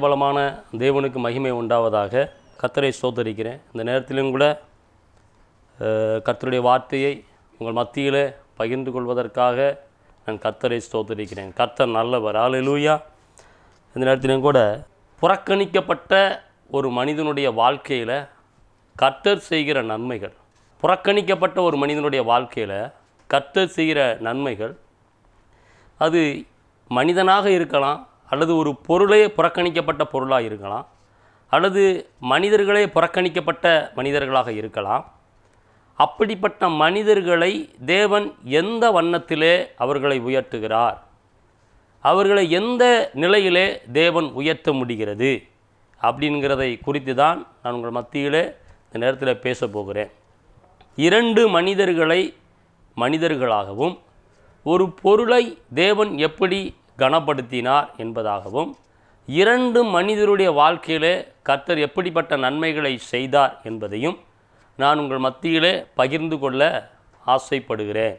இஸ்ரவேலின் தேவனுக்கு மகிமை உண்டாவதாக கத்தரை சோதரிக்கிறேன் இந்த நேரத்திலும் கூட கத்தருடைய வார்த்தையை உங்கள் மத்தியில் பகிர்ந்து கொள்வதற்காக நான் கத்தரை ஸ்தோத்தரிக்கிறேன். கர்த்தர் நல்லவர். ஆலலூயா இந்த நேரத்திலும் கூட புறக்கணிக்கப்பட்ட ஒரு மனிதனுடைய வாழ்க்கையில் கர்த்தர் செய்கிற நன்மைகள் புறக்கணிக்கப்பட்ட ஒரு மனிதனுடைய வாழ்க்கையில் கர்த்தர் செய்கிற நன்மைகள் அது மனிதனாக இருக்கலாம் அல்லது ஒரு பொருளே புறக்கணிக்கப்பட்ட பொருளாக இருக்கலாம் அல்லது மனிதர்களே புறக்கணிக்கப்பட்ட மனிதர்களாக இருக்கலாம். அப்படிப்பட்ட மனிதர்களை தேவன் எந்த வண்ணத்திலே அவர்களை உயர்த்துகிறார்? அவர்களை எந்த நிலையிலே தேவன் உயர்த்த முடிகிறது? அப்படிங்கிறதை குறித்து தான் நான் உங்கள் மத்தியிலே இந்த நேரத்தில் பேச போகிறேன். இரண்டு மனிதர்களை மனிதர்களாகவும் ஒரு பொருளை தேவன் எப்படி கனப்படுத்தினார் என்பதாகவும் இரண்டு மனிதருடைய வாழ்க்கையிலே கர்த்தர் எப்படிப்பட்ட நன்மைகளை செய்தார் என்பதையும் நான் உங்கள் மத்தியிலே பகிர்ந்து கொள்ள ஆசைப்படுகிறேன்.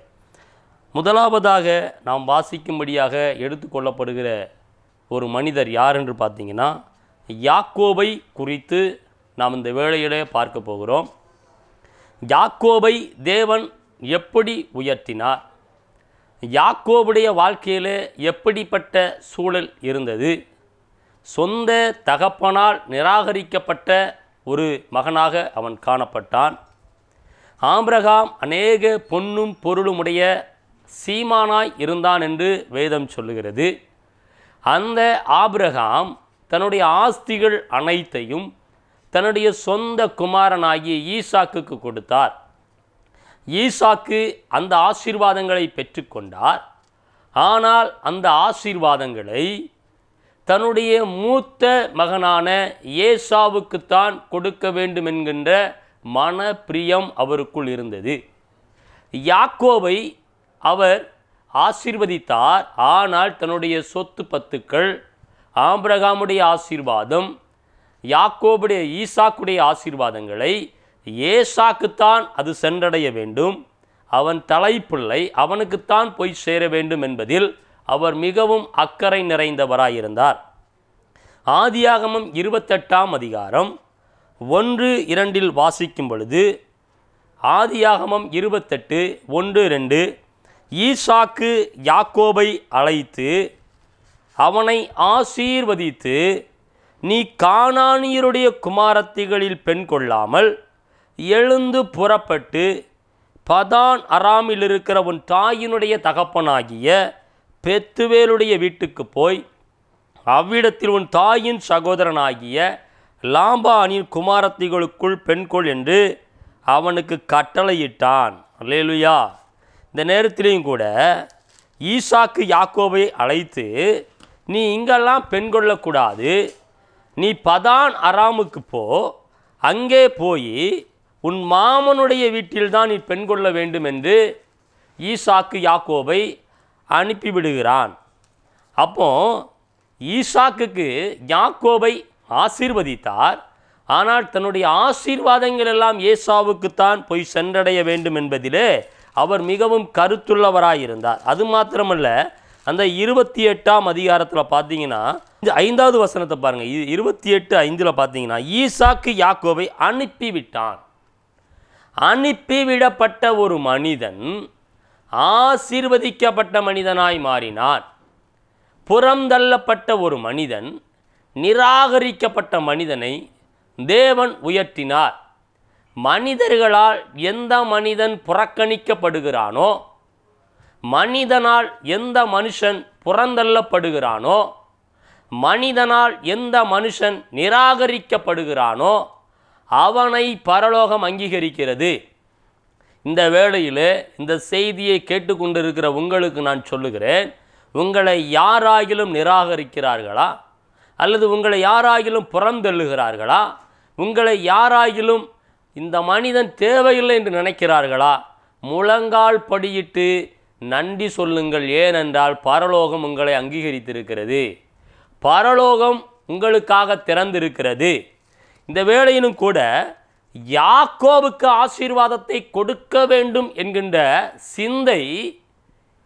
முதலாவதாக நாம் வாசிக்கும்படியாக எடுத்துக்கொள்ளப்படுகிற ஒரு மனிதர் யார் என்று பார்த்தீங்கன்னா யாக்கோபை குறித்து நாம் இந்த வேளையிலே பார்க்க போகிறோம். யாக்கோபை தேவன் எப்படி உயர்த்தினார்? யாக்கோபுடைய வாழ்க்கையில் எப்படிப்பட்ட சூழல் இருந்தது? சொந்த தகப்பனால் நிராகரிக்கப்பட்ட ஒரு மகனாக அவன் காணப்பட்டான். ஆம்பிரகாம் அநேக பொன்னும் பொருளுமுடைய சீமானாய் இருந்தான் என்று வேதம் சொல்லுகிறது. அந்த ஆபிரகாம் தன்னுடைய ஆஸ்திகள் அனைத்தையும் தன்னுடைய சொந்த குமாரனாகிய ஈசாக்குக்கு கொடுத்தார். ஈசாக்கு அந்த ஆசீர்வாதங்களை பெற்றுக்கொண்டார். ஆனால் அந்த ஆசீர்வாதங்களை தன்னுடைய மூத்த மகனான ஏசாவுக்குத்தான் கொடுக்க வேண்டும் என்கின்ற மன பிரியம் அவருக்குள் இருந்தது. யாக்கோவை அவர் ஆசீர்வதித்தார். ஆனால் தன்னுடைய சொத்து பத்துக்கள் ஆம்பிரகாமுடைய ஆசீர்வாதம் யாக்கோபுடைய ஈசாக்குடைய ஆசீர்வாதங்களை ஏசாக்குத்தான் அது சென்றடைய வேண்டும். அவன் தலைப்பிள்ளை அவனுக்குத்தான் போய் சேர வேண்டும் என்பதில் அவர் மிகவும் அக்கறை நிறைந்தவராயிருந்தார். ஆதியாகமம் இருபத்தெட்டாம் அதிகாரம் ஒன்று இரண்டில் வாசிக்கும் பொழுது ஆதியாகமம் இருபத்தெட்டு ஒன்று ரெண்டு ஈசாக்கு யாக்கோபை அழைத்து அவனை ஆசீர்வதித்து நீ காணானியருடைய குமாரத்திகளில் பெண் கொள்ளாமல் எழுந்து புறப்பட்டு பதான் அராமில் இருக்கிற உன் தாயினுடைய தகப்பனாகிய பெத்துவேலுடைய வீட்டுக்கு போய் அவ்விடத்தில் உன் தாயின் சகோதரனாகிய லாம்பானின் குமாரத்திகளுக்குள் பெண்கொள் என்று அவனுக்கு கட்டளையிட்டான். அல்லேலுயா. இந்த நேரத்திலையும் கூட ஈசாக்கு யாக்கோவை அழைத்து நீ இங்கெல்லாம் பெண் கொள்ளக்கூடாது. நீ பதான் அராமுக்கு போ. அங்கே போய் உன் மாமனுடைய வீட்டில்தான் நீ பெண் கொள்ள வேண்டும் என்று ஈசாக்கு யாக்கோபை அனுப்பிவிடுகிறான். அப்போ ஈசாக்குக்கு யாக்கோபை ஆசீர்வதித்தார். ஆனால் தன்னுடைய ஆசீர்வாதங்கள் எல்லாம் ஏசாவுக்குத்தான் போய் சென்றடைய வேண்டும் என்பதிலே அவர் மிகவும் கருத்துள்ளவராயிருந்தார். அது மாத்திரமல்ல அந்த இருபத்தி எட்டாம் அதிகாரத்தில் பார்த்தீங்கன்னா இந்த ஐந்தாவது வசனத்தை பாருங்கள் இருபத்தி எட்டு ஐந்தில் பார்த்தீங்கன்னா ஈசாக்கு யாக்கோவை அனுப்பிவிட்டான். அனுப்பிவிடப்பட்ட ஒரு மனிதன் ஆசீர்வதிக்கப்பட்ட மனிதனாய் மாறினான் புறந்தள்ளப்பட்ட ஒரு மனிதன் நிராகரிக்கப்பட்ட மனிதனை தேவன் உயர்த்தினார். மனிதர்களால் எந்த மனிதன் புறக்கணிக்கப்படுகிறானோ மனிதனால் எந்த மனுஷன் புறந்தள்ளப்படுகிறானோ மனிதனால் எந்த மனுஷன் நிராகரிக்கப்படுகிறானோ அவனை பரலோகம் அங்கீகரிக்கிறது. இந்த வேளையில் இந்த செய்தியை கேட்டுக்கொண்டிருக்கிற உங்களுக்கு நான் சொல்லுகிறேன் உங்களை யாராகிலும் நிராகரிக்கிறார்களா? அல்லது உங்களை யாராகிலும் புறந்தள்ளுகிறார்களா? உங்களை யாராகிலும் இந்த மனிதன் தேவையில்லை என்று நினைக்கிறார்களா? முழங்கால் படியிட்டு நன்றி சொல்லுங்கள் ஏனென்றால் பரலோகம் உங்களை அங்கீகரித்திருக்கிறது. பரலோகம் உங்களுக்காக திறந்திருக்கிறது. இந்த வேளையிலும் கூட யாக்கோவுக்கு ஆசீர்வாதத்தை கொடுக்க வேண்டும் என்கின்ற சிந்தை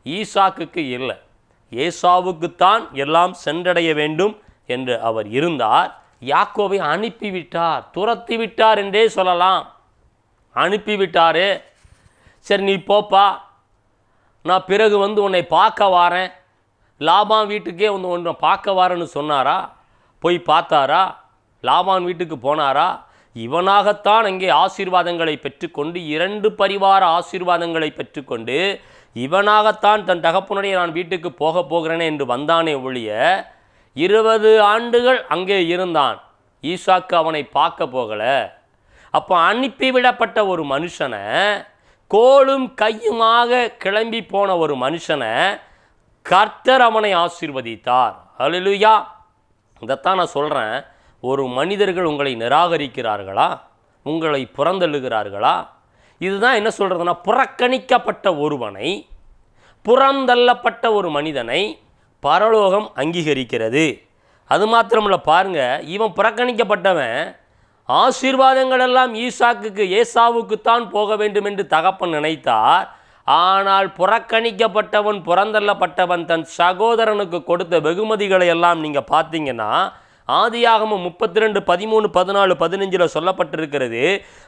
ஈசாக்குக்கு இல்லை. ஏசாவுக்குத்தான் எல்லாம் சென்றடைய வேண்டும் என்று அவர் இருந்தார். யாக்கோவை அனுப்பிவிட்டார். துரத்தி விட்டார் என்றே சொல்லலாம். அனுப்பிவிட்டாரே. சரி நீ போப்பா. நான் பிறகு வந்து உன்னை பார்க்க வாரேன். லாபம் வீட்டுக்கே வந்து ஒன்று பார்க்க வாரேன்னு சொன்னாரா? போய் பார்த்தாரா? லாபான் வீட்டுக்கு போனாரா? இவனாகத்தான் அங்கே ஆசீர்வாதங்களை பெற்றுக்கொண்டு இரண்டு பரிவார ஆசீர்வாதங்களை பெற்றுக்கொண்டு இவனாகத்தான் தன் தகப்பனுடைய நான் வீட்டுக்கு போக போகிறேனே என்று வந்தானே ஒழிய இருபது ஆண்டுகள் அங்கே இருந்தான். ஈசாக்கு அவனை பார்க்க போகலை. அப்போ அனுப்பிவிடப்பட்ட ஒரு மனுஷனை கோலும் கையுமாக கிளம்பி போன ஒரு மனுஷனை கர்த்தர் அவனை ஆசீர்வதித்தார். அலுலுயா இதைத்தான் நான் சொல்கிறேன் ஒரு மனிதர்கள் உங்களை நிராகரிக்கிறார்களா? உங்களை புறந்தள்ளுகிறார்களா? இதுதான் என்ன சொல்கிறதுனா புறக்கணிக்கப்பட்ட ஒருவனை புறந்தள்ளப்பட்ட ஒரு மனிதனை பரலோகம் அங்கீகரிக்கிறது. அது மாத்திரமில்ல பாருங்கள் இவன் புறக்கணிக்கப்பட்டவன் ஆசீர்வாதங்கள் எல்லாம் ஈசாக்குக்கு ஏசாவுக்குத்தான் போக வேண்டும் என்று தகப்பன் நினைத்தார். ஆனால் புறக்கணிக்கப்பட்டவன் புறந்தள்ளப்பட்டவன் தன் சகோதரனுக்கு கொடுத்த வெகுமதிகளை எல்லாம் நீங்கள் பார்த்தீங்கன்னா ஆதியாகமும் முப்பத்தி ரெண்டு பதிமூணு பதினாலு பதினஞ்சில் சொல்லப்பட்டிருக்கிறது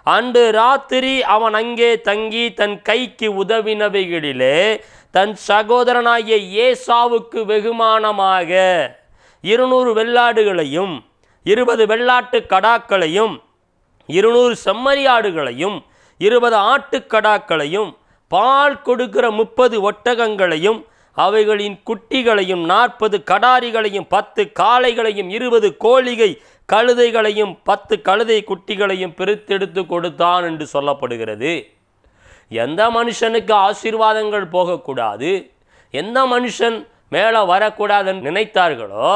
அன்று ராத்திரி அவன் அங்கே தங்கி தன் கைக்கு உதவினவைகளிலே தன் சகோதரனாகிய ஏசாவுக்கு வெகுமானமாக இருநூறு வெள்ளாடுகளையும் இருபது வெள்ளாட்டு கடாக்களையும் இருநூறு செம்மறியாடுகளையும் இருபது ஆட்டுக்கடாக்களையும் பால் கொடுக்கிற முப்பது ஒட்டகங்களையும் அவைகளின் குட்டிகளையும் நாற்பது கடாரிகளையும் பத்து காளைகளையும் இருபது கோழிகை கழுதைகளையும் பத்து கழுதை குட்டிகளையும் பிரித்தெடுத்து கொடுத்தான் என்று சொல்லப்படுகிறது. எந்த மனுஷனுக்கு ஆசீர்வாதங்கள் போகக்கூடாது? எந்த மனுஷன் மேலே வரக்கூடாதுன்னு நினைத்தார்களோ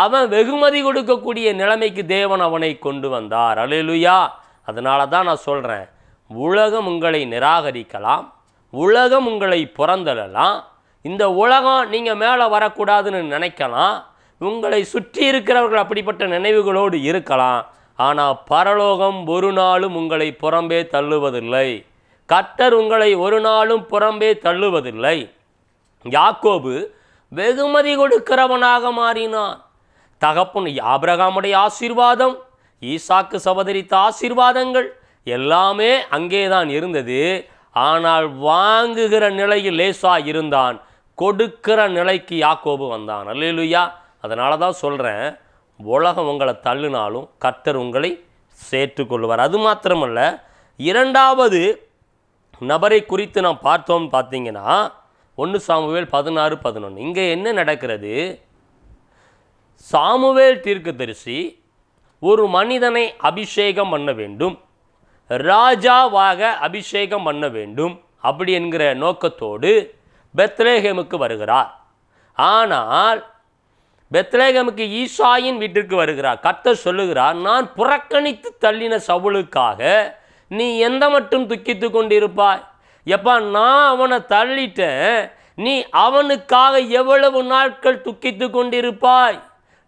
அவன் வெகுமதி கொடுக்கக்கூடிய நிலைமைக்கு தேவன் அவனை கொண்டு வந்தார். அலையலுயா அதனால தான் நான் சொல்கிறேன் உலகம் உங்களை நிராகரிக்கலாம் உலகம் உங்களை புறந்தள்ளலாம் இந்த உலகம் நீங்கள் மேலே வரக்கூடாதுன்னு நினைக்கலாம். உங்களை சுற்றி இருக்கிறவர்கள் அப்படிப்பட்ட நினைவுகளோடு இருக்கலாம். ஆனால் பரலோகம் ஒரு நாளும் உங்களை புறம்பே தள்ளுவதில்லை. கர்த்தர் உங்களை ஒரு நாளும் புறம்பே தள்ளுவதில்லை. யாக்கோபு வெகுமதி கொடுக்கிறவனாக மாறினான். தகப்பன் ஆபிரகாமுடைய ஆசீர்வாதம் ஈசாக்கு சபதரித்த ஆசீர்வாதங்கள் எல்லாமே அங்கே தான் இருந்தது. ஆனால் வாங்குகிற நிலையில் லேசா இருந்தான். கொடுக்கிற நிலைக்கு யாக்கோபு வந்தான். அல்லையா அதனால தான் சொல்கிறேன் உலகம் உங்களை தள்ளினாலும் கர்த்தர் உங்களை சேர்த்துக்கொள்வார் அது மாத்திரமல்ல இரண்டாவது நபரை குறித்து நாம் பார்த்தோம் பார்த்தீங்கன்னா ஒன்று சாமுவேல் பதினாறு பதினொன்று இங்கே என்ன நடக்கிறது? சாமுவேல் தீர்க்கதரிசி ஒரு மனிதனை அபிஷேகம் பண்ண வேண்டும் ராஜாவாக அபிஷேகம் பண்ண வேண்டும் அப்படி என்கிற நோக்கத்தோடு பெத்லேஹேமுக்கு வருகிறார். ஆனால் பெத்லேகமுக்கு ஈசாயின் வீட்டிற்கு வருகிறார். கர்த்தர் சொல்லுகிறார் நான் புறக்கணித்து தள்ளின சவுளுக்காக நீ எந்த மட்டும் துக்கித்து கொண்டிருப்பாய்? எப்பா நான் அவனை தள்ளிட்டேன். நீ அவனுக்காக எவ்வளவு நாட்கள் துக்கித்து கொண்டிருப்பாய்?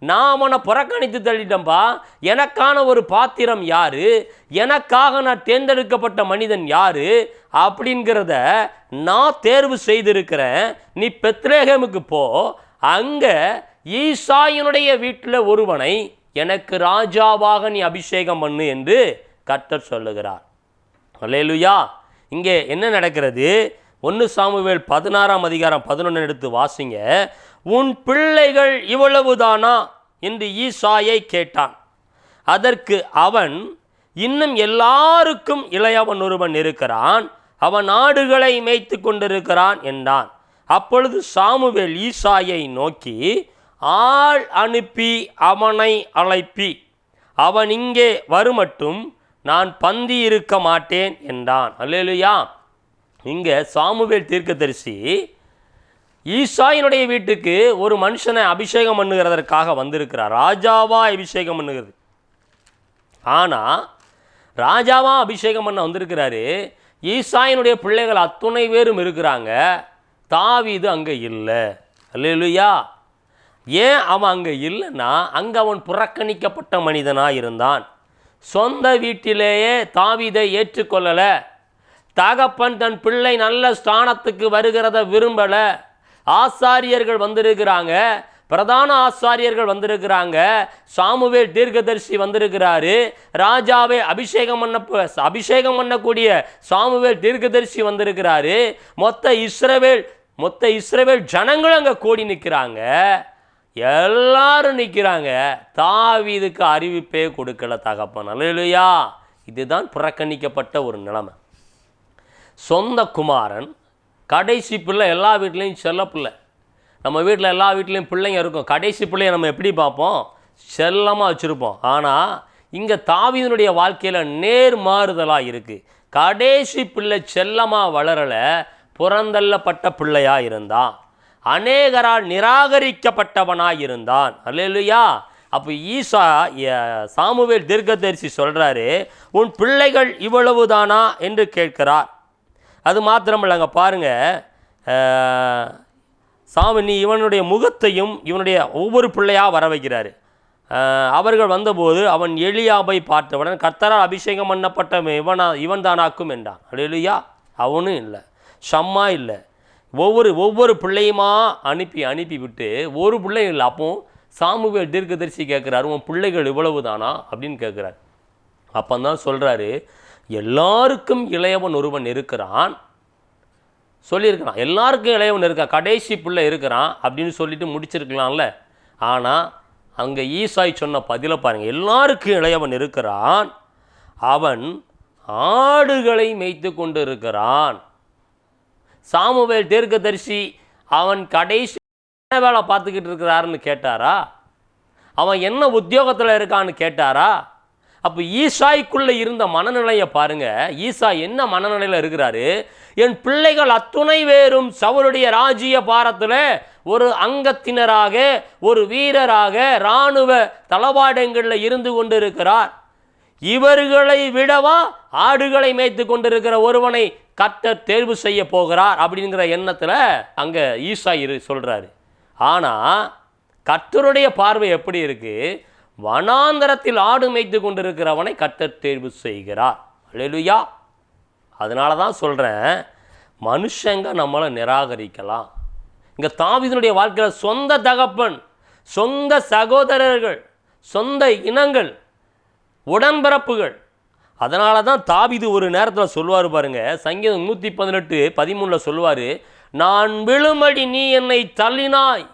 நான் அவனை புறக்கணித்து தள்ளிட்டேன்பா எனக்கான ஒரு பாத்திரம் யார்? எனக்காக நான் தேர்ந்தெடுக்கப்பட்ட மனிதன் யார்? அப்படிங்கிறத நான் தேர்வு செய்திருக்கிறேன். நீ பெத்ரேகமுக்கு போ. அங்கே ஈசாயினுடைய வீட்டில் ஒருவனை எனக்கு ராஜாவாக நீ அபிஷேகம் பண்ணு என்று கர்த்தர் சொல்லுகிறார். அல்லேலுயா. இங்கே என்ன நடக்கிறது? ஒன்று சாமுவேல் பதினாறாம் அதிகாரம் பதினொன்று எடுத்து வாசிங்க. உன் பிள்ளைகள் இவ்வளவுதானா? என்று ஈசாயை கேட்டான். அதற்கு அவன் இன்னும் எல்லாருக்கும் இளையவன் ஒருவன் இருக்கிறான். அவன் ஆடுகளை மேய்த்து கொண்டிருக்கிறான் என்றான். அப்பொழுது சாமுவேல் ஈசாயை நோக்கி ஆள் அனுப்பி அவனை அழைப்பி. அவன் இங்கே வருமட்டும். நான் பந்தி இருக்க மாட்டேன் என்றான். அல்லேலுயா. இங்கே சாமுவேல் தீர்க்கதரிசி ஈசாயினுடைய வீட்டுக்கு ஒரு மனுஷனை அபிஷேகம் பண்ணுகிறதற்காக வந்திருக்கிறார். ராஜாவா அபிஷேகம் பண்ணுகிறது. ஆனால் ராஜாவா அபிஷேகம் பண்ண வந்திருக்கிறாரு. ஈசாயினுடைய பிள்ளைகள் அத்துணை பேரும் இருக்கிறாங்க. தாவீது அங்கே இல்லை. அல்லேலுயா. ஏன் அவன் அங்கே இல்லைன்னா அங்கே அவன் புறக்கணிக்கப்பட்ட மனிதனாக இருந்தான். சொந்த வீட்டிலேயே தாவீதை ஏற்றுக்கொள்ளலை. தகப்பன் தன் பிள்ளை நல்ல ஸ்தானத்துக்கு வருகிறத விரும்பலை. ஆசாரியர்கள் வந்திருக்கிறாங்க. பிரதான ஆசாரியர்கள் வந்திருக்கிறாங்க. சாமுவேல் தீர்க்கதரிசி வந்திருக்கிறாரு. ராஜாவை அபிஷேகம் பண்ண அபிஷேகம் பண்ணக்கூடிய சாமுவேல் தீர்க்கதரிசி வந்திருக்கிறாரு. மொத்த இஸ்ரவேல் மொத்த இஸ்ரவேல் ஜனங்களும் அங்கே கூடி நிற்கிறாங்க எல்லாரும் நிற்கிறாங்க தாவீதுக்கு அறிவிப்பே கொடுக்கல தகப்பன். அல்லையா இதுதான் புறக்கணிக்கப்பட்ட ஒரு நிலைமை. சொந்த குமாரன் கடைசி பிள்ளை எல்லா வீட்லேயும் செல்ல பிள்ளை. நம்ம வீட்டில் எல்லா வீட்லேயும் பிள்ளைங்க இருக்கும். கடைசி பிள்ளைய நம்ம எப்படி பார்ப்போம்? செல்லமாக வச்சுருப்போம். ஆனால் இங்கே தாவீதனுடைய வாழ்க்கையில் நேர் மாறுதலாக இருக்குது கடைசி பிள்ளை செல்லமாக வளரலை புறந்தள்ளப்பட்ட பிள்ளையாக இருந்தான். அநேகரால் நிராகரிக்கப்பட்டவனாக இருந்தான். அல்லையா அப்போ ஈசா சாமுவேல் தீர்க்கதரிசி சொல்கிறாரு உன் பிள்ளைகள் இவ்வளவுதானா? என்று கேட்கிறார். அது மாத்திரம் அங்கே பாருங்கள் சாமி நீ இவனுடைய முகத்தையும் இவனுடைய ஒவ்வொரு பிள்ளையாக வர வைக்கிறாரு அவர்கள் வந்தபோது அவன் எளியாபை பார்த்தவுடன் கர்த்தரால் அபிஷேகம் பண்ணப்பட்ட இவனா இவன் தானாக்கும் என்றான். அல்லேலூயா அவனும் இல்லை. ஷம்மா இல்லை. ஒவ்வொரு ஒவ்வொரு பிள்ளையுமா அனுப்பி அனுப்பி விட்டு ஒரு பிள்ளை இல்லை அப்போ சாமுவேல் தீர்க்கதரிசி கேட்குறாரு உன் பிள்ளைகள் இவ்வளவு தானா அப்படின்னு கேட்குறாரு. அப்போ தான் சொல்கிறாரு எல்லாருக்கும் இளையவன் ஒருவன் இருக்கிறான். சொல்லியிருக்கிறான். எல்லாருக்கும் இளையவன் இருக்கான் கடைசி பிள்ளை இருக்கிறான் அப்படின்னு சொல்லிட்டு முடிச்சிருக்கலாம்ல. ஆனால் அங்கே ஈசாய் சொன்ன பதிலை பாருங்கள் எல்லாருக்கும் இளையவன் இருக்கிறான். அவன் ஆடுகளை மேய்த்து கொண்டு இருக்கிறான் சாமுவேல் தீர்க்கதரிசி அவன் கடைசி என்ன வேலை பார்த்துக்கிட்டு இருக்கிறாருன்னு கேட்டாரா? அவன் என்ன உத்தியோகத்தில் இருக்கான்னு கேட்டாரா? அப்போ ஈசாய்க்குள்ளே இருந்த மனநிலையை பாருங்கள் ஈசா என்ன மனநிலையில் இருக்கிறாரு? என் பிள்ளைகள் அத்துணை வேறும் சவருடைய ராஜ்ய பாரத்தில் ஒரு அங்கத்தினராக ஒரு வீரராக இராணுவ தளவாடங்களில் இருந்து கொண்டு இருக்கிறார் இவர்களை விடவா ஆடுகளை மேய்த்து கொண்டிருக்கிற ஒருவனை கர்த்தர் தேர்வு செய்ய போகிறார் அப்படிங்கிற எண்ணத்தில் அங்கே ஈசா இரு சொல்கிறாரு ஆனால் கர்த்தருடைய பார்வை எப்படி இருக்குது வனாந்தரத்தில் ஆடு மேய்த்து கொண்டிருக்கிறவனை கர்த்தர் தேர்வு செய்கிறார். அல்லேலூயா. அதனால தான் சொல்கிறேன் மனுஷங்க நம்மளை நிராகரிக்கலாம். இங்கே தாவிதனுடைய வாழ்க்கையில் சொந்த தகப்பன் சொந்த சகோதரர்கள் சொந்த இனங்கள் உடன்பிறப்புகள். அதனால தான் தாவிது ஒரு நேரத்தில் சொல்லுவார் பாருங்க சங்கீதம் நூற்றி பதினெட்டு பதிமூணில் சொல்லுவார் நான் விழுமடி நீ என்னை தள்ளினாய்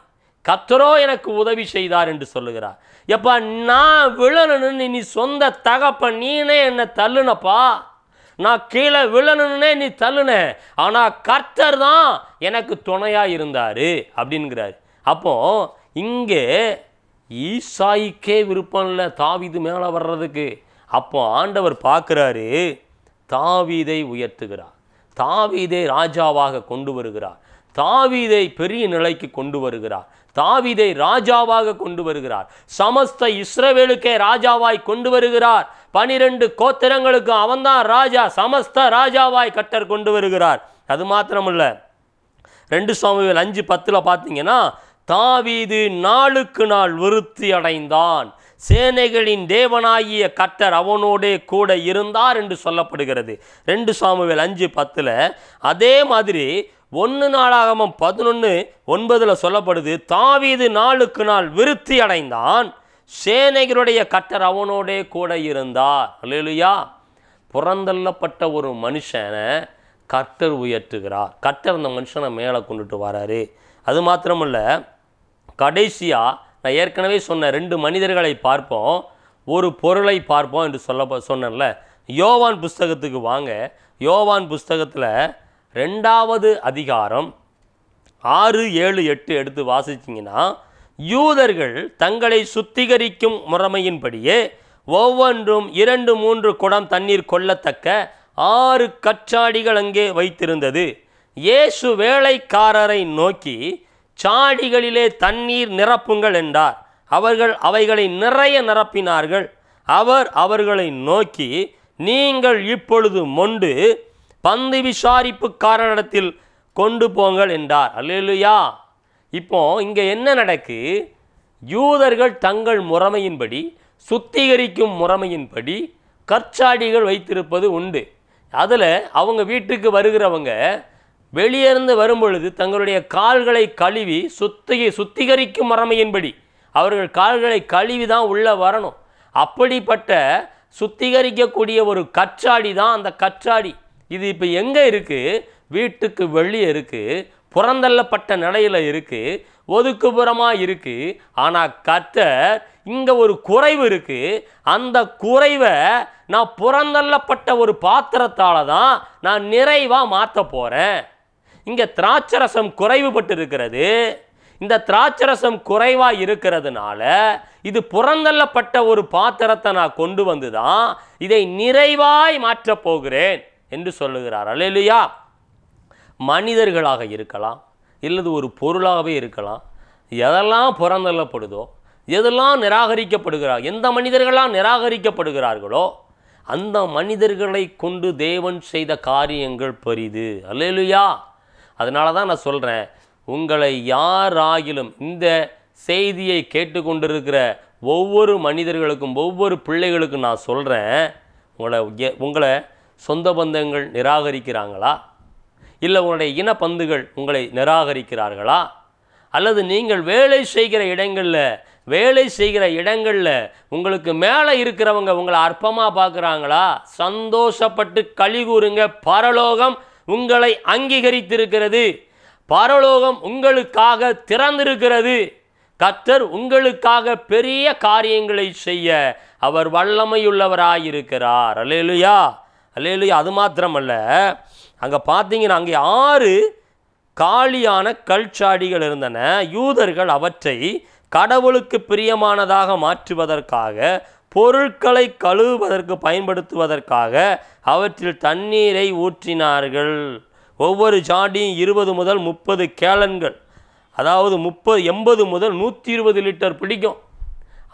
கத்தரோ எனக்கு உதவி செய்தார் என்று சொல்லுகிறார். எப்பா நான் விழணுன்னு நீ சொந்த தகப்பன் நீனே என்னை தள்ளுனப்பா. நான் கீழே விழணுன்னே நீ தள்ளுன. ஆனால் கர்த்தர் தான் எனக்கு துணையாக இருந்தார் அப்படிங்கிறாரு. அப்போ இங்கே ஈசாய்க்கே விருப்பம் இல்லை தாவிது மேலே வர்றதுக்கு. அப்போ ஆண்டவர் பார்க்குறாரு தாவீதை உயர்த்துகிறார். தாவீதை ராஜாவாக கொண்டு வருகிறார். தாவீதை பெரிய நிலைக்கு கொண்டு வருகிறார். தாவீதை ராஜாவாக கொண்டு வருகிறார். சமஸ்த இஸ்ரவேலுக்கே ராஜாவாய் கொண்டு வருகிறார். பனிரெண்டு கோத்திரங்களுக்கு அவன்தான் ராஜா சமஸ்த ராஜாவாய் கட்டர் கொண்டு வருகிறார். அது மாத்திரமல்ல ரெண்டு சுவாமிகள் அஞ்சு பத்தில் பார்த்தீங்கன்னா தாவீது நாளுக்கு நாள் விருத்தி அடைந்தான். சேனைகளின் தேவனாகிய கட்டர் அவனோடே கூட இருந்தார் என்று சொல்லப்படுகிறது. ரெண்டு சாமுவேல் அஞ்சு பத்தில் அதே மாதிரி ஒன்று நாளாகமம் பதினொன்று ஒன்பதில் சொல்லப்படுது தாவீது நாளுக்கு நாள் விருத்தி அடைந்தான். சேனைகளுடைய கட்டர் அவனோடே கூட இருந்தார். இல்லையா புறந்தள்ளப்பட்ட ஒரு மனுஷனை கர்த்தர் உயர்த்துகிறார். கர்த்தர் அந்த மனுஷனை மேலே கொண்டுட்டு வராரு. அது மாத்திரமல்ல கடைசியாக நான் ஏற்கனவே சொன்ன ரெண்டு மனிதர்களை பார்ப்போம் ஒரு பொருளை பார்ப்போம் என்று சொல்ல சொன்னேன்ல. யோவான் புஸ்தகத்துக்கு வாங்க. யோவான் புஸ்தகத்தில் ரெண்டாவது அதிகாரம் ஆறு ஏழு எட்டு எடுத்து வாசிச்சிங்கன்னா யூதர்கள் தங்களை சுத்திகரிக்கும் முறைமையின்படியே ஒவ்வொன்றும் இரண்டு மூன்று குடம் தண்ணீர் கொள்ளத்தக்க ஆறு கச்சாடிகள் அங்கே வைத்திருந்தது. இயேசு வேலைக்காரரை நோக்கி சாடிகளிலே தண்ணீர் நிரப்புங்கள் என்றார். அவர்கள் அவைகளை நிறைய நிரப்பினார்கள். அவர் அவர்களை நோக்கி நீங்கள் இப்பொழுது மொண்டு பந்து விசாரிப்புக்காரனிடத்தில் கொண்டு போங்கள் என்றார். அல்லேலூயா. இப்போ இங்கே என்ன நடக்கு? யூதர்கள் தங்கள் முறைமையின்படி சுத்திகரிக்கும் முறைமையின்படி கற்சாடிகள் வைத்திருப்பது உண்டு. அதில் அவங்க வீட்டுக்கு வருகிறவங்க வெளியே இருந்து வரும்பொழுது தங்களுடைய கால்களை கழுவி சுத்தி சுத்திகரிக்கும் முறைமையின்படி அவர்கள் கால்களை கழுவி தான் உள்ளே வரணும். அப்படிப்பட்ட சுத்திகரிக்கக்கூடிய ஒரு கச்சாடி தான் அந்த கச்சாடி இது இப்போ எங்கே இருக்குது வீட்டுக்கு வெளியே இருக்குது புறந்தள்ளப்பட்ட நிலையில் இருக்குது ஒதுக்குபுறமாக இருக்குது ஆனால் கத்தர் இங்கே ஒரு குறைவு இருக்குது அந்த குறைவை நான் புறந்தள்ளப்பட்ட ஒரு பாத்திரத்தால் தான் நான் நிறைவாக மாற்ற போகிறேன் இங்கே திராட்சரசம் குறைவுபட்டு இருக்கிறது இந்த திராட்சரசம் குறைவாக இருக்கிறதுனால இது புறந்தள்ளப்பட்ட ஒரு பாத்திரத்தை நான் கொண்டு வந்து தான் இதை நிறைவாய் மாற்றப் போகிறேன். என்று சொல்லுகிறார். அல்லேலுயா! மனிதர்களாக இருக்கலாம் இல்லது ஒரு பொருளாகவே இருக்கலாம். எதெல்லாம் புறந்தள்ளப்படுதோ எதெல்லாம் நிராகரிக்கப்படுகிறார் எந்த மனிதர்களாம் நிராகரிக்கப்படுகிறார்களோ அந்த மனிதர்களை கொண்டு தேவன் செய்த காரியங்கள் பெரிது. அல்லையா அதனால தான் நான் சொல்கிறேன் உங்களை யாராகிலும் இந்த செய்தியை கேட்டுக்கொண்டிருக்கிற ஒவ்வொரு மனிதர்களுக்கும் ஒவ்வொரு பிள்ளைகளுக்கும் நான் சொல்கிறேன் உங்களை உங்களை சொந்த பந்தங்கள் நிராகரிக்கிறாங்களா? இல்லை உங்களுடைய இனப்பந்துகள் உங்களை நிராகரிக்கிறார்களா? அல்லது நீங்கள் வேலை செய்கிற இடங்களில் வேலை செய்கிற இடங்களில் உங்களுக்கு மேலே இருக்கிறவங்க உங்களை அற்பமாக பார்க்குறாங்களா? சந்தோஷப்பட்டு களி கூறுங்க பரலோகம் உங்களை அங்கீகரித்திருக்கிறது. பரலோகம் உங்களுக்காக திறந்திருக்கிறது. கத்தர் உங்களுக்காக பெரிய காரியங்களை செய்ய அவர் வல்லமையுள்ளவராயிருக்கிறார். அல்லேலுயா. அல்லேலுயா அது மாத்திரமல்ல. அங்கே பார்த்தீங்கன்னா அங்கே ஆறு காலியான கல்சாடிகள் இருந்தன. யூதர்கள் அவற்றை கடவுளுக்கு பிரியமானதாக மாற்றுவதற்காக பொருட்களை கழுவுவதற்கு பயன்படுத்துவதற்காக அவற்றில் தண்ணீரை ஊற்றினார்கள். ஒவ்வொரு ஜாடியும் இருபது முதல் முப்பது கேலன்கள். அதாவது முப்பது எண்பது முதல் நூற்றி இருபது லிட்டர் பிடிக்கும்.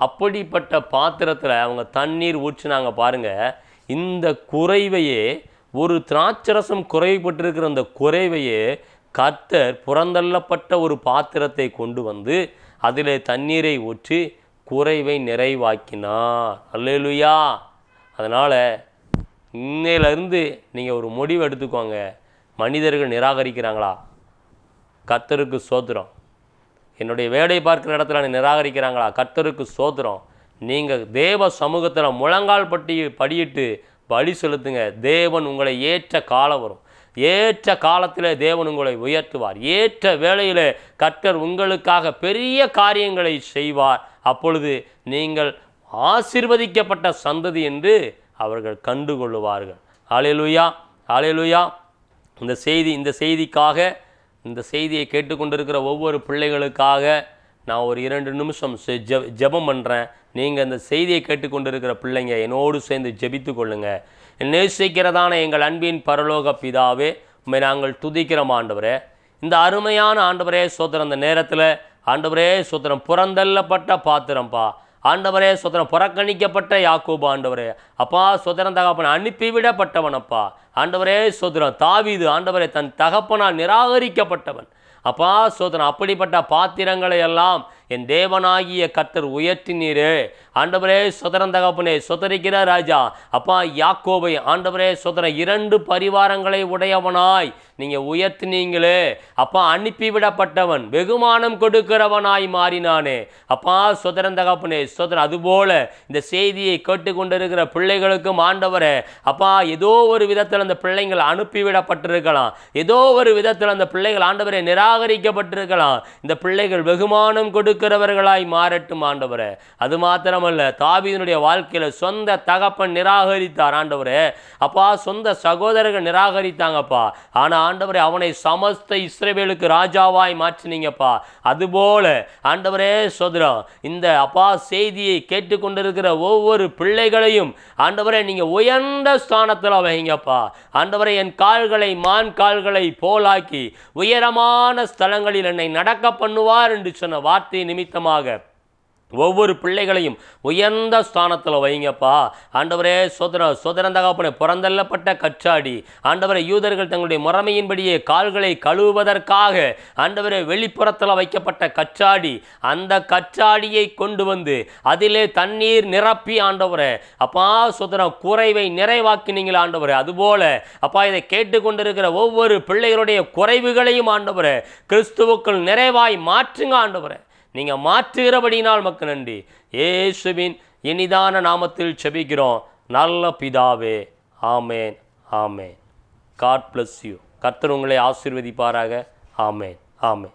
அப்படிப்பட்ட பாத்திரத்தில் அவங்க தண்ணீர் ஊற்றினாங்க பாருங்கள் இந்த குறைவையே ஒரு திராட்சரசம் குறைவுபட்டிருக்கிற அந்த குறைவையே கர்த்தர் புறந்தள்ளப்பட்ட ஒரு பாத்திரத்தை கொண்டு வந்து அதில் தண்ணீரை ஊற்றி குறைவை நிறைவாக்கினார். அல்லேலுயா. அதனால் இன்னையிலேருந்து நீங்கள் ஒரு முடிவு எடுத்துக்கோங்க. மனிதர்கள் நிராகரிக்கிறாங்களா? கர்த்தருக்கு சோத்திரம். என்னுடைய வேலை பார்க்குற இடத்துல நிராகரிக்கிறாங்களா? கர்த்தருக்கு சோத்திரம். நீங்கள் தேவ சமூகத்தில் முழங்கால் பட்டி படியிட்டு பலி செலுத்துங்க. தேவன் உங்களை ஏற்ற காலம் வரும். ஏற்ற காலத்தில் தேவன் உங்களை உயர்த்துவார். ஏற்ற வேளையில் கர்த்தர் உங்களுக்காக பெரிய காரியங்களை செய்வார். அப்பொழுது நீங்கள் ஆசீர்வதிக்கப்பட்ட சந்ததி என்று அவர்கள் கண்டுகொள்ளுவார்கள். அலையலுயா ஆலேலுயா இந்த செய்தி இந்த செய்திக்காக இந்த செய்தியை கேட்டுக்கொண்டிருக்கிற ஒவ்வொரு பிள்ளைகளுக்காக நான் ஒரு இரண்டு நிமிஷம் செ- ஜெ- ஜெபம் பண்ணுறேன் நீங்கள் அந்த செய்தியை கேட்டுக்கொண்டிருக்கிற பிள்ளைங்க என்னோடு சேர்ந்து ஜெபித்து கொள்ளுங்க. நேசிக்கிறதான எங்கள் அன்பின் பரலோக பிதாவே உண்மை நாங்கள் துதிக்கிறோம் ஆண்டவரே. இந்த அருமையான ஆண்டவரே சோத்திரம் இந்த நேரத்தில் ஆண்டவரே சோத்திரம் புறந்தள்ளப்பட்ட பாத்திரம்ப்பா ஆண்டவரே சுதரம் புறக்கணிக்கப்பட்ட யாக்கோபு ஆண்டவரே. அப்பா சுதந்திரம் தகப்பன் அனுப்பிவிடப்பட்டவன் அப்பா ஆண்டவரே சுதந்திரம் தாவிது ஆண்டவரே தன் தகப்பனால் நிராகரிக்கப்பட்டவன். அப்பா சோதனை அப்படிப்பட்ட பாத்திரங்களை எல்லாம் என் தேவனாகிய கத்தர் உயர்த்தினீரே. ஆண்டவரே சுதரன் தகப்பனே சுதரிக்கிற ராஜா. அப்பா யாக்கோவை ஆண்டவரே சுதர இரண்டு பரிவாரங்களை உடையவனாய். நீங்கள் உயர்த்தினீங்களே. அப்பா அனுப்பிவிடப்பட்டவன் வெகுமானம் கொடுக்கிறவனாய் மாறினானே. அப்பா சுதரன் தகப்பனே சுதரன் அதுபோல இந்த செய்தியை கேட்டுக்கொண்டிருக்கிற பிள்ளைகளுக்கும் ஆண்டவரே அப்பா ஏதோ ஒரு விதத்தில் அந்த பிள்ளைங்கள் அனுப்பிவிடப்பட்டிருக்கலாம் ஏதோ ஒரு விதத்தில் அந்த பிள்ளைகள் ஆண்டவரை நிராகரிக்கப்பட்டிருக்கலாம். இந்த பிள்ளைகள் வெகுமானம் கொடுக்கிறவர்களாய் மாறட்டும் ஆண்டவரே. அது மாத்திரமல்ல தாபீதனுடைய வாழ்க்கையில் சொந்த தகப்பன் நிராகரித்தார் ஆண்டவரே. அப்பா சொந்த சகோதரர்கள் நிராகரித்தாங்கப்பா. ஆனால் ஆண்டவரே அவனை சமஸ்த இஸ்ரேவேலுக்கு ராஜாவாய் மாற்றினீங்கப்பா. அதுபோல ஆண்டவரே சோதரம் இந்த அப்பா செய்தியை கேட்டுக்கொண்டிருக்கிற ஒவ்வொரு பிள்ளைகளையும் ஆண்டவரே நீங்கள் உயர்ந்த ஸ்தானத்தில் வைங்கப்பா. ஆண்டவரே என் கால்களை மான் கால்களை போலாக்கி உயரமான ஸ்தலங்களில் என்னை நடக்க பண்ணுவார் என்று சொன்ன வார்த்தை நிமித்தமாக ஒவ்வொரு பிள்ளைகளையும் உயர்ந்த ஸ்தானத்தில் வைங்கப்பா. ஆண்டவரே சோதர சோதரன் தகப்பனே புறந்தள்ளப்பட்ட கச்சாடி ஆண்டவரை யூதர்கள் தங்களுடைய முறைமையின்படியே கால்களை கழுவுவதற்காக ஆண்டவரை வெளிப்புறத்தில் வைக்கப்பட்ட கச்சாடி அந்த கச்சாடியை கொண்டு வந்து அதிலே தண்ணீர் நிரப்பி ஆண்டவரே. அப்பா சோதரம் குறைவை நிறைவாக்கினீங்களா ஆண்டவரே. அதுபோல அப்பா இதை கேட்டுக்கொண்டிருக்கிற ஒவ்வொரு பிள்ளைகளுடைய குறைவுகளையும் ஆண்டவரே கிறிஸ்துவுக்குள் நிறைவாய் மாற்றுங்க ஆண்டவரே. நீங்கள் மாற்றுகிறபடினால் மக்கள் நன்றி. இயேசுவின் இனிதான நாமத்தில் செபிக்கிறோம். நல்ல பிதாவே ஆமேன் ஆமேன். காட் பிளஸ் யூ கர்த்தர் உங்களை ஆசீர்வதிப்பாராக. ஆமேன் ஆமேன்.